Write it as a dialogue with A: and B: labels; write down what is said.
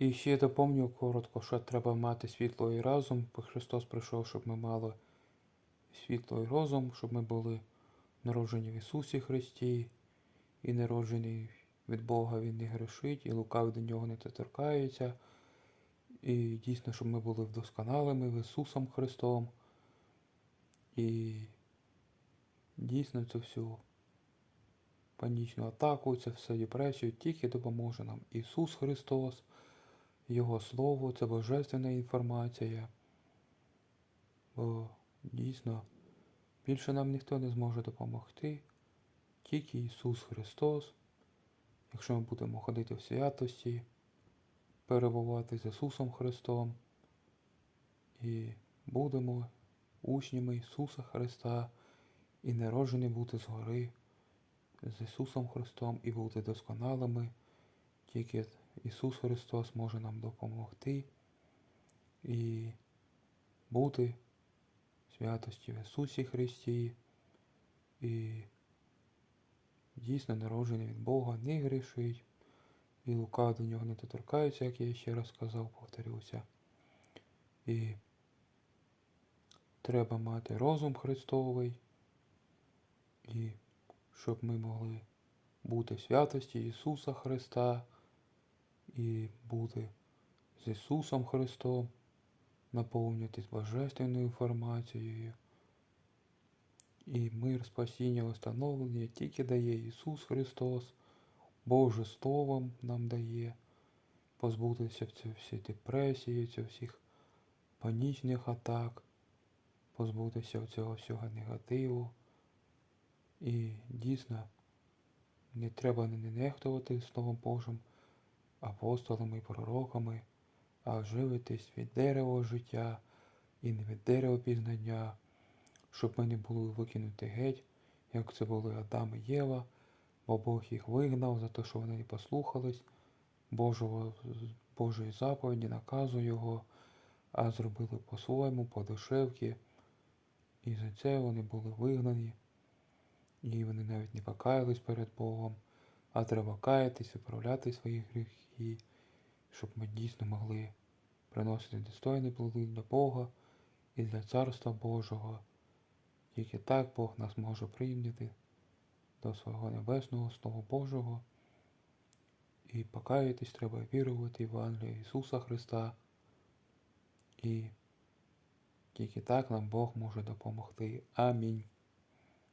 A: І ще доповню коротко, що треба мати світло і разум, Христос прийшов, щоб ми мали світло і розум, щоб ми були народжені в Ісусі Христі, і народжений від Бога Він не грішить, і лукавий до нього не доторкається. І дійсно, щоб ми були вдосконалими в Ісусом Христом. І дійсно цю всю панічну атаку, це все депресію тільки допоможе нам Ісус Христос, Його Слово, це божественна інформація. Бо дійсно більше нам ніхто не зможе допомогти, тільки Ісус Христос. Якщо ми будемо ходити в святості, перебувати з Ісусом Христом і будемо учнями Ісуса Христа і народжені бути згори з Ісусом Христом і бути досконалими. Тільки Ісус Христос може нам допомогти і бути святості в Ісусі Христі і дійсно народжений від Бога, не грішить, і лука до нього не доторкається, як я ще раз сказав, повторюся. І треба мати розум Христовий, і щоб ми могли бути в святості Ісуса Христа і бути з Ісусом Христом, наповнюватись божественною інформацією. І мир спасіння встановлення тільки дає Ісус Христос, Боже Словом нам дає позбутися в цій депресії, всіх панічних атак, позбутися цього всього негативу. І дійсно не треба не нехтувати Словом Божим, апостолами і пророками, а живитись від дерева життя і не від дерева пізнання, щоб ми не були викинуті геть, як це були Адам і Єва, бо Бог їх вигнав за те, що вони не послухались Божого, Божої заповіді, наказу Його, а зробили по-своєму, по дешевки. І за це вони були вигнані. І вони навіть не покаялись перед Богом, а треба каятись, виправляти свої гріхи, щоб ми дійсно могли приносити достойні плоди для Бога і для Царства Божого. Тільки так Бог нас може прийняти до свого небесного Слова Божого. І покаятись треба вірувати в Євангелія Ісуса Христа. І тільки так нам Бог може допомогти. Амінь.